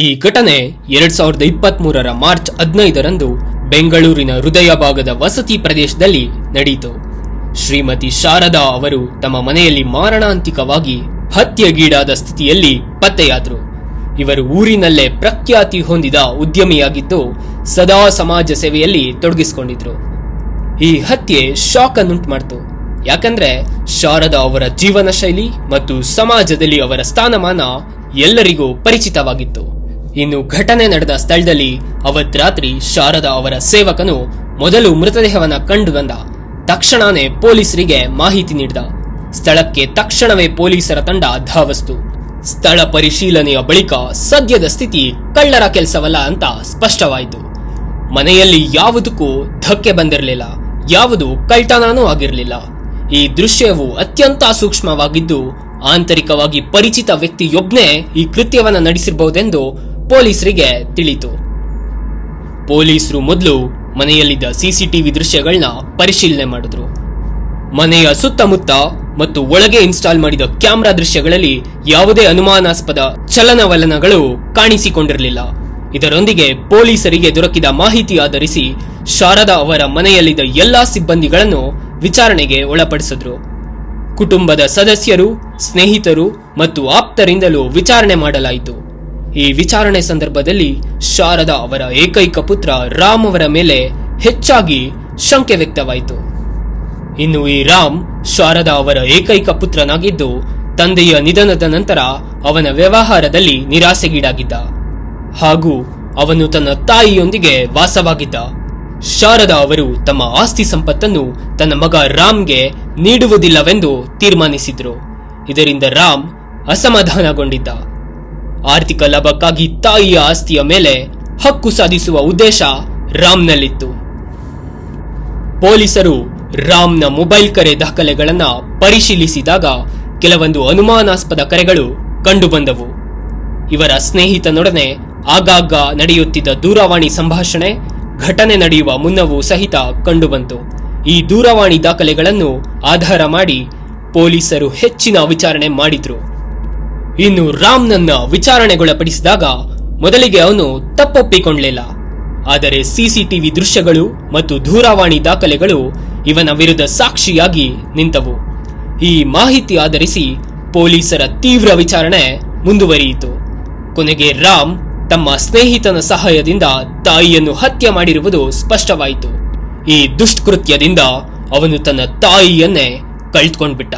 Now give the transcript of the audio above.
ಈ ಘಟನೆ ಎರಡ್ ಸಾವಿರದ ಇಪ್ಪತ್ತ್ ಮೂರರ ಮಾರ್ಚ್ ಹದಿನೈದರಂದು ಬೆಂಗಳೂರಿನ ಹೃದಯ ಭಾಗದ ವಸತಿ ಪ್ರದೇಶದಲ್ಲಿ ನಡೆಯಿತು ಶ್ರೀಮತಿ ಶಾರದಾ ಅವರು ತಮ್ಮ ಮನೆಯಲ್ಲಿ ಮಾರಣಾಂತಿಕವಾಗಿ ಹತ್ಯೆಗೀಡಾದ ಸ್ಥಿತಿಯಲ್ಲಿ ಪತ್ತೆಯಾದರು. ಇವರು ಊರಿನಲ್ಲೇ ಪ್ರಖ್ಯಾತಿ ಹೊಂದಿದ ಉದ್ಯಮಿಯಾಗಿದ್ದು ಸದಾ ಸಮಾಜ ಸೇವೆಯಲ್ಲಿ ತೊಡಗಿಸಿಕೊಂಡಿದ್ರು. ಈ ಹತ್ಯೆ ಶಾಕ್ ಅನ್ನುಂಟು ಮಾಡ್ತು ಯಾಕಂದ್ರೆ ಶಾರದಾ ಅವರ ಜೀವನ ಶೈಲಿ ಮತ್ತು ಸಮಾಜದಲ್ಲಿ ಅವರ ಸ್ಥಾನಮಾನ ಎಲ್ಲರಿಗೂ ಪರಿಚಿತವಾಗಿತ್ತು. ಇನ್ನು ಘಟನೆ ನಡೆದ ಸ್ಥಳದಲ್ಲಿ ಅವತ್ ರಾತ್ರಿ ಶಾರದಾ ಅವರ ಸೇವಕನು ಮೊದಲು ಮೃತದೇಹವನ್ನ ಕಂಡು ಬಂದ, ತಕ್ಷಣನೇ ಪೊಲೀಸರಿಗೆ ಮಾಹಿತಿ ನೀಡಿದ. ಸ್ಥಳಕ್ಕೆ ತಕ್ಷಣವೇ ಪೊಲೀಸರ ತಂಡ ಧಾವಸ್ತು. ಸ್ಥಳ ಪರಿಶೀಲನೆಯ ಬಳಿಕ ಸದ್ಯದ ಸ್ಥಿತಿ ಕಳ್ಳರ ಕೆಲಸವಲ್ಲ ಅಂತ ಸ್ಪಷ್ಟವಾಯಿತು. ಮನೆಯಲ್ಲಿ ಯಾವುದಕ್ಕೂ ಧಕ್ಕೆ ಬಂದಿರಲಿಲ್ಲ, ಯಾವುದು ಕಳ್ತನನೂ ಆಗಿರಲಿಲ್ಲ. ಈ ದೃಶ್ಯವು ಅತ್ಯಂತ ಸೂಕ್ಷ್ಮವಾಗಿದ್ದು, ಆಂತರಿಕವಾಗಿ ಪರಿಚಿತ ವ್ಯಕ್ತಿಯೊಬ್ನೇ ಈ ಕೃತ್ಯವನ್ನ ನಡೆಸಿರಬಹುದೆಂದು ಪೊಲೀಸರಿಗೆ ತಿಳಿತು. ಪೊಲೀಸರು ಮೊದಲು ಮನೆಯಲ್ಲಿದ್ದ ಸಿಸಿಟಿವಿ ದೃಶ್ಯಗಳನ್ನ ಪರಿಶೀಲನೆ ಮಾಡಿದ್ರು. ಮನೆಯ ಸುತ್ತಮುತ್ತ ಮತ್ತು ಒಳಗೆ ಇನ್ಸ್ಟಾಲ್ ಮಾಡಿದ ಕ್ಯಾಮೆರಾ ದೃಶ್ಯಗಳಲ್ಲಿ ಯಾವುದೇ ಅನುಮಾನಾಸ್ಪದ ಚಲನವಲನಗಳು ಕಾಣಿಸಿಕೊಂಡಿರಲಿಲ್ಲ. ಇದರೊಂದಿಗೆ ಪೊಲೀಸರಿಗೆ ದೊರಕಿದ ಮಾಹಿತಿ ಆಧರಿಸಿ ಶಾರದಾ ಅವರ ಮನೆಯಲ್ಲಿದ್ದ ಎಲ್ಲಾ ಸಿಬ್ಬಂದಿಗಳನ್ನು ವಿಚಾರಣೆಗೆ ಒಳಪಡಿಸಿದ್ರು. ಕುಟುಂಬದ ಸದಸ್ಯರು, ಸ್ನೇಹಿತರು ಮತ್ತು ಆಪ್ತರಿಂದಲೂ ವಿಚಾರಣೆ ಮಾಡಲಾಯಿತು. ಈ ವಿಚಾರಣೆ ಸಂದರ್ಭದಲ್ಲಿ ಶಾರದಾ ಅವರ ಏಕೈಕ ಪುತ್ರ ರಾಮ್ ಅವರ ಮೇಲೆ ಹೆಚ್ಚಾಗಿ ಶಂಕೆ ವ್ಯಕ್ತವಾಯಿತು. ಇನ್ನು ಈ ರಾಮ್ ಶಾರದಾ ಅವರ ಏಕೈಕ ಪುತ್ರನಾಗಿದ್ದು, ತಂದೆಯ ನಿಧನದ ನಂತರ ಅವನ ವ್ಯವಹಾರದಲ್ಲಿ ನಿರಾಸೆಗೀಡಾಗಿದ್ದ. ಹಾಗೂ ಅವನು ತನ್ನ ತಾಯಿಯೊಂದಿಗೆ ವಾಸವಾಗಿದ್ದ. ಶಾರದಾ ಅವರು ತಮ್ಮ ಆಸ್ತಿ ಸಂಪತ್ತನ್ನು ತನ್ನ ಮಗ ರಾಮ್ಗೆ ನೀಡುವುದಿಲ್ಲವೆಂದು ತೀರ್ಮಾನಿಸಿದ್ರು. ಇದರಿಂದ ರಾಮ್ ಅಸಮಾಧಾನಗೊಂಡಿದ್ದ. ಆರ್ಥಿಕ ಲಾಭಕ್ಕಾಗಿ ತಾಯಿಯ ಆಸ್ತಿಯ ಮೇಲೆ ಹಕ್ಕು ಸಾಧಿಸುವ ಉದ್ದೇಶ ರಾಮ್ನಲ್ಲಿತ್ತು. ಪೊಲೀಸರು ರಾಮ್ನ ಮೊಬೈಲ್ ಕರೆ ದಾಖಲೆಗಳನ್ನು ಪರಿಶೀಲಿಸಿದಾಗ ಕೆಲವೊಂದು ಅನುಮಾನಾಸ್ಪದ ಕರೆಗಳು ಕಂಡುಬಂದವು. ಇವರ ಸ್ನೇಹಿತನೊಡನೆ ಆಗಾಗ ನಡೆಯುತ್ತಿದ್ದ ದೂರವಾಣಿ ಸಂಭಾಷಣೆ, ಘಟನೆ ನಡೆಯುವ ಮುನ್ನವೂ ಸಹಿತ ಕಂಡುಬಂತು. ಈ ದೂರವಾಣಿ ದಾಖಲೆಗಳನ್ನು ಆಧಾರ ಮಾಡಿ ಪೊಲೀಸರು ಹೆಚ್ಚಿನ ವಿಚಾರಣೆ ಮಾಡಿದ್ರು. ಇನ್ನು ರಾಮ್ನನ್ನ ವಿಚಾರಣೆಗೊಳಪಡಿಸಿದಾಗ ಮೊದಲಿಗೆ ಅವನು ತಪ್ಪೊಪ್ಪಿಕೊಳ್ಳಲಿಲ್ಲ ಆದರೆ ಸಿಸಿಟಿವಿ ದೃಶ್ಯಗಳು ಮತ್ತು ದೂರವಾಣಿ ದಾಖಲೆಗಳು ಇವನ ವಿರುದ್ಧ ಸಾಕ್ಷಿಯಾಗಿ ನಿಂತವು. ಈ ಮಾಹಿತಿ ಆಧರಿಸಿ ಪೊಲೀಸರ ತೀವ್ರ ವಿಚಾರಣೆ ಮುಂದುವರಿಯಿತು. ಕೊನೆಗೆ ರಾಮ್ ತಮ್ಮ ಸ್ನೇಹಿತನ ಸಹಾಯದಿಂದ ತಾಯಿಯನ್ನು ಹತ್ಯೆ ಮಾಡಿರುವುದು ಸ್ಪಷ್ಟವಾಯಿತು. ಈ ದುಷ್ಕೃತ್ಯದಿಂದ ಅವನು ತನ್ನ ತಾಯಿಯನ್ನೇ ಕಳೆದುಕೊಂಡ್ಬಿಟ್ಟ